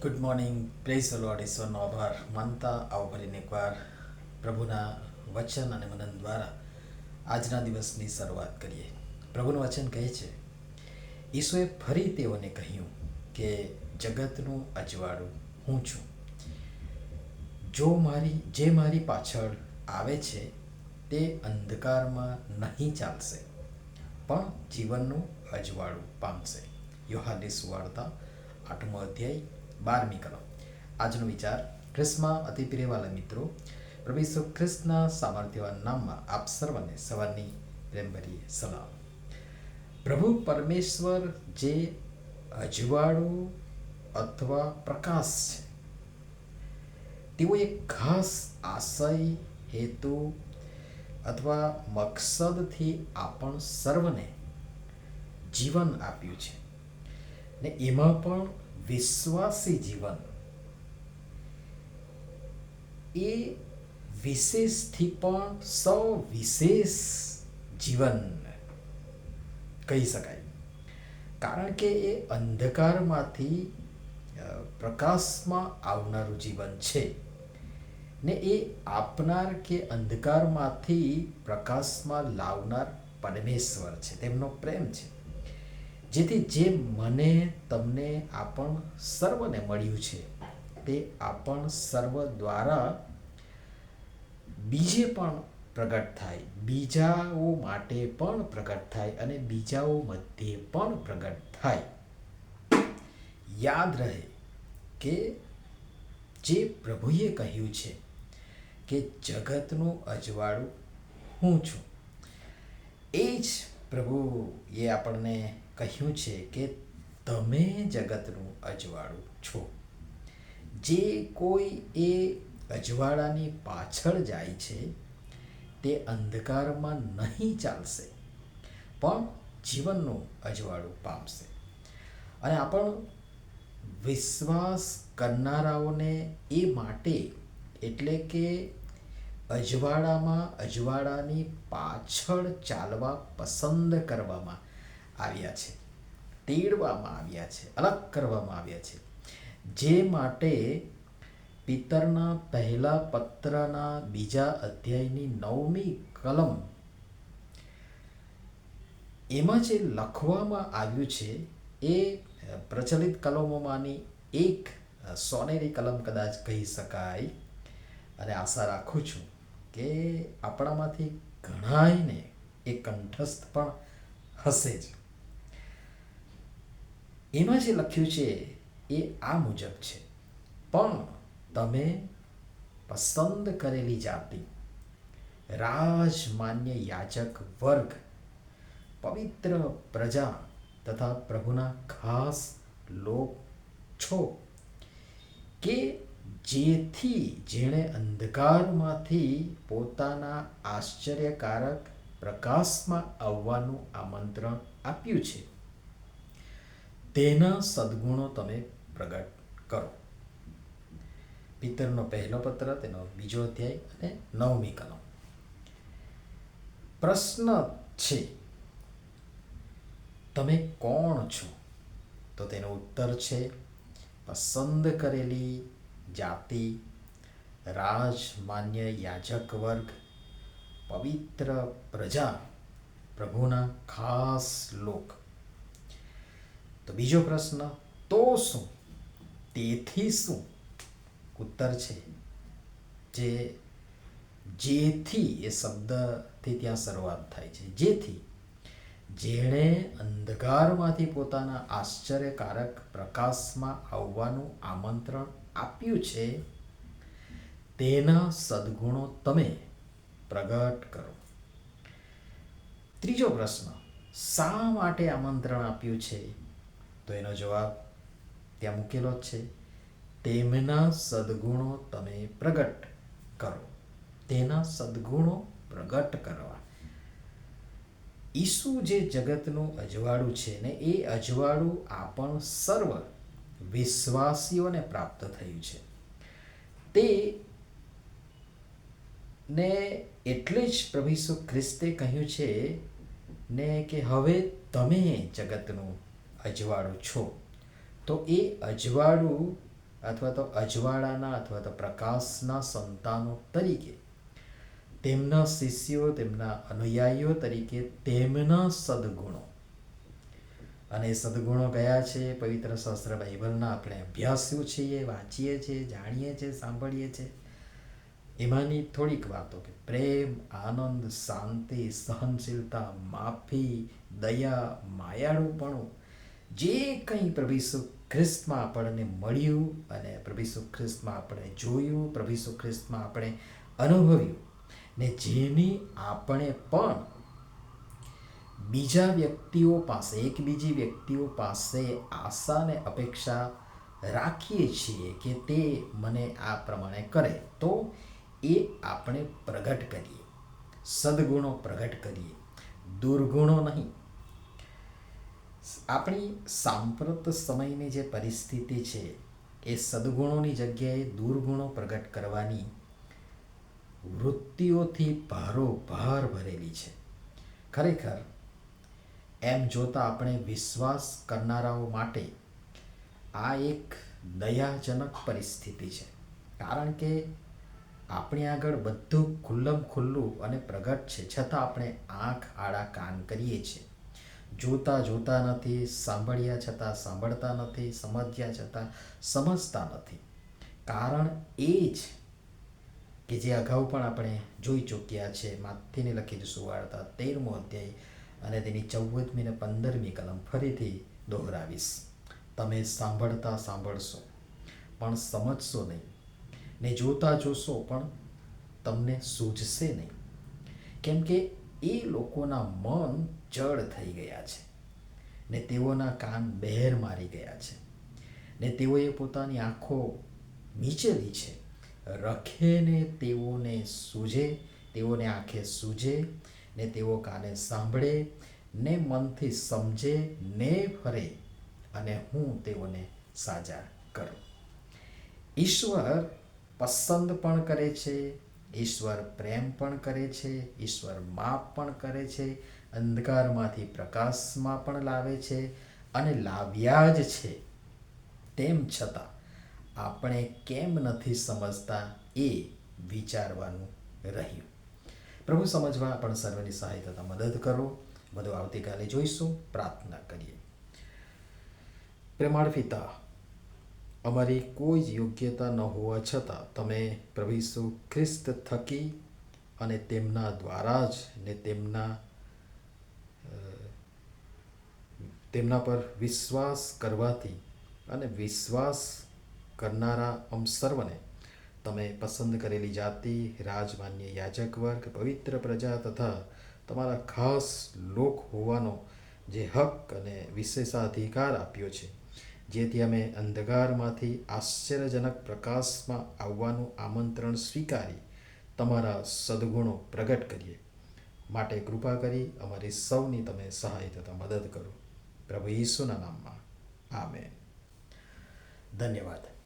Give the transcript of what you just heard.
Good morning praise lord ઈશ્વરનો આભાર માનતા આવો ફરીને એકવાર પ્રભુના વચન અને મનન દ્વારા આજના દિવસની શરૂઆત કરીએ પ્રભુનું વચન કહે છે ઈશ્વરે ફરી તેઓને કહ્યું કે જગતનું અજવાળું હું છું જો મારી જે મારી પાછળ આવે છે તે અંધકારમાં નહીં ચાલશે પણ જીવનનું અજવાળું પામશે યોહાનિસ સુવાર્તા આઠમો અધ્યાય બારમી કલમ. આજનો વિચાર ખ્રિસ્તમાં અતિ પ્રિયવાલા મિત્રો, પ્રભુ ઈસુ ખ્રિસ્તના સામર્થ્યવાન નામમાં આપ સર્વને સવારની પ્રેમભરી સલામ. પ્રભુ પરમેશ્વર જે અજવાળું અથવા પ્રકાશ છે, તેઓ એક ખાસ આશય, હેતુ અથવા મકસદથી આપણ સર્વને જીવન આપ્યું છે. ને એમાં પણ વિશ્વાસી જીવન. એ વિશેષથી પણ સૌ વિશેષ જીવન કહી શકાય. કારણ કે એ અંધકારમાંથી પ્રકાશમાં આવનારું જીવન છે. ને એ આપનાર કે અંધકારમાંથી પ્રકાશમાં લાવનાર પરમેશ્વર છે. તેમનો પ્રેમ છે. જેથી જે મને તમને આપણ સર્વને મળ્યું છે, તે આપણ સર્વ દ્વારા બીજે પણ પ્રગટ થાય. બીજાઓ માટે પણ પ્રગટ થાય અને બીજાઓ મધ્યે પણ પ્રગટ થાય. યાદ રહે કે જે પ્રભુએ કહ્યું છે કે જગતનું અજવાળું હું છું. એ જ પ્રભુએ આપણને કહ્યું છે કે તમે જગતનું અજવાળું છો. જે કોઈ એ અજવાળાની પાછળ જાય છે, તે અંધકારમાં નહીં ચાલશે, પણ જીવનનું અજવાળું પામશે. અને આપણ વિશ્વાસ કરનારાઓને એ માટે એટલે કે અજવાળામાં અજવાળાની પાછળ ચાલવા પસંદ કરવામાં આવ્યા છે. તેડવામાં આવ્યા છે. અલગ કરવામાં આવ્યા છે. જે માટે પિતરના પહેલા પત્રના બીજા અધ્યાયની નવમી કલમ એમાં જે લખવામાં આવ્યું છે એ પ્રચલિત કલમોમાંની એક સોનેરી કલમ કદાચ કહી શકાય. અને આશા રાખું છું કે આપણામાંથી ઘણાયને એ કંઠસ્થ પણ હશે જ. એમાં જે લખ્યું છે એ આ મુજબ છે. પણ તમે પસંદ કરેલી જાતિ, રાજમાન્ય યાચક વર્ગ, પવિત્ર પ્રજા તથા પ્રભુના ખાસ લોક છો કે જેથી જેણે અંધકારમાંથી પોતાના આશ્ચર્યકારક પ્રકાશમાં આવવાનું આમંત્રણ આપ્યું છે. તેના સદગુણો તમે પ્રગટ કરો. પિતરનો પહેલો પત્ર, તેનો બીજો અધ્યાય અને નવમી કલમ. પ્રશ્ન છે, તમે કોણ છો? તો તેનો ઉત્તર છે, પસંદ કરેલી જાતિ, રાજમાન્ય યાજક વર્ગ, પવિત્ર પ્રજા, પ્રભુના ખાસ લોક. તો બીજો પ્રશ્ન, તો શું? તેથી શું? ઉત્તર છે જે, જેથી એ શબ્દથી ત્યાં શરૂઆત થાય છે. જેથી જેણે અંધકારમાંથી પોતાના આશ્ચર્યકારક પ્રકાશમાં આવવાનું આમંત્રણ આપ્યું છે, તેના સદગુણો તમે પ્રગટ કરો. ત્રીજો પ્રશ્ન, શા માટે આમંત્રણ આપ્યું છે? તો એનો જવાબ ત્યાં મૂકેલો જ છે. તેમના સદગુણો તમે પ્રગટ કરો. તેના સદગુણો પ્રગટ કરવા. ઈસુ જે જગતનું અજવાળું છે ને એ અજવાળું આપણ સર્વ વિશ્વાસીઓને પ્રાપ્ત થયું છે. તે ને એટલે જ પ્રભુ ખ્રિસ્તે કહ્યું છે ને કે હવે તમે જગતનું અજવાળું છો. તો એ અજવાળું અથવા તો અજવાળાના અથવા તો પ્રકાશના સંતાનો તરીકે, તેમના શિષ્યો, તેમના અનુયાયીઓ તરીકે તેમના સદગુણો. અને એ સદગુણો કયા છે? પવિત્ર શાસ્ત્ર બાઇબલના આપણે અભ્યાસ્યું છીએ વાંચીએ છીએ જાણીએ છીએ સાંભળીએ છીએ એમાંની થોડીક વાતો કે પ્રેમ, આનંદ, શાંતિ, સહનશીલતા, માફી, દયા, માયાળુપણું જે કંઈ પ્રભુ ખ્રિસ્તમાં આપણને મળ્યું અને પ્રભુ ખ્રિસ્તમાં આપણે જોયું, પ્રભુ ખ્રિસ્તમાં આપણે અનુભવ્યું ને જેની આપણે પણ બીજા વ્યક્તિઓ પાસે એક બીજી વ્યક્તિઓ પાસે આશા ને અપેક્ષા રાખીએ છીએ કે તે મને આ પ્રમાણે કરે, તો એ આપણે પ્રગટ કરીએ, સદગુણો પ્રગટ કરીએ, દુર્ગુણો નહીં આપણી સાંપ્રત સમયની જે પરિસ્થિતિ છે, એ સદગુણોની જગ્યાએ દુર્ગુણો પ્રગટ કરવાની વૃત્તિઓથી ભારોભાર ભરેલી છે. ખરેખર, એમ જોતાં આપણે વિશ્વાસ કરનારાઓ માટે આ એક દયાજનક પરિસ્થિતિ છે. કારણ કે આપણી આગળ બધું ખુલ્લમ ખુલ્લું અને પ્રગટ છે, છતાં આપણે આંખ, આડા કાન કરીએ છીએ. જોતા જોતા નથી, સાંભળ્યા છતાં સાંભળતા નથી, સમજ્યા છતાં સમજતા નથી. કારણ એ જ કે જે અગાઉ પણ આપણે જોઈ ચૂક્યા છે માથીને લખી જ સુવાળતા તેરમો અધ્યાય અને તેની ચૌદમી ને પંદરમી કલમ ફરીથી દોહરાવીશ. તમે સાંભળતા સાંભળશો, પણ સમજશો નહીં. ને જોતા જોશો પણ તમને સૂઝશે નહીં. કેમ કે એ લોકોના મન જળ થઈ ગયા છે. ને તેઓના કાન બહેર મારી ગયા છે. ને તેઓએ પોતાની આંખો નીચેલી છે. રખેને તેઓને સૂજે, તેઓને આંખે સૂજે, ને તેઓ કાને સાંભળે, ને મનથી સમજે, ને ફરે, અને હું તેઓને સાજા કરું. ઈશ્વર પસંદ પણ કરે છે ઈશ્વર પ્રેમ પણ કરે છે, ઈશ્વર માપ પણ કરે છે, અંધકારમાંથી પ્રકાશમાં પણ લાવે છે અને લાવ્યા જ છે. તેમ છતાં આપણે કેમ નથી સમજતા એ વિચારવાનું રહ્યું. પ્રભુ સમજવા પણ સર્વની સહાયતા મદદ કરો. બધું આવતીકાલે જોઈશું, પ્રાર્થના કરીએ. પ્રેમાળ પિતા અમારી કોઈ જ યોગ્યતા ન હોવા છતાં તમે પ્રભુ ખ્રિસ્ત થકી અને તેમના દ્વારા જ ને તેમના તેમના પર વિશ્વાસ કરવાથી અને વિશ્વાસ કરનારા અમ સર્વને તમે પસંદ કરેલી જાતિ, રાજમાન્ય યાજક વર્ગ, પવિત્ર પ્રજા તથા તમારા ખાસ લોક હોવાનો જે હક અને વિશેષાધિકાર આપ્યો છે. જેથી અમે અંધકારમાંથી આશ્ચર્યજનક પ્રકાશમાં આવવાનું આમંત્રણ સ્વીકારી તમારા સદગુણો પ્રગટ કરીએ. માટે કૃપા કરી અમારી સૌની તમે સહાય તથા મદદ કરો. પ્રભુ ઈસુના નામમાં. આમેન. ધન્યવાદ.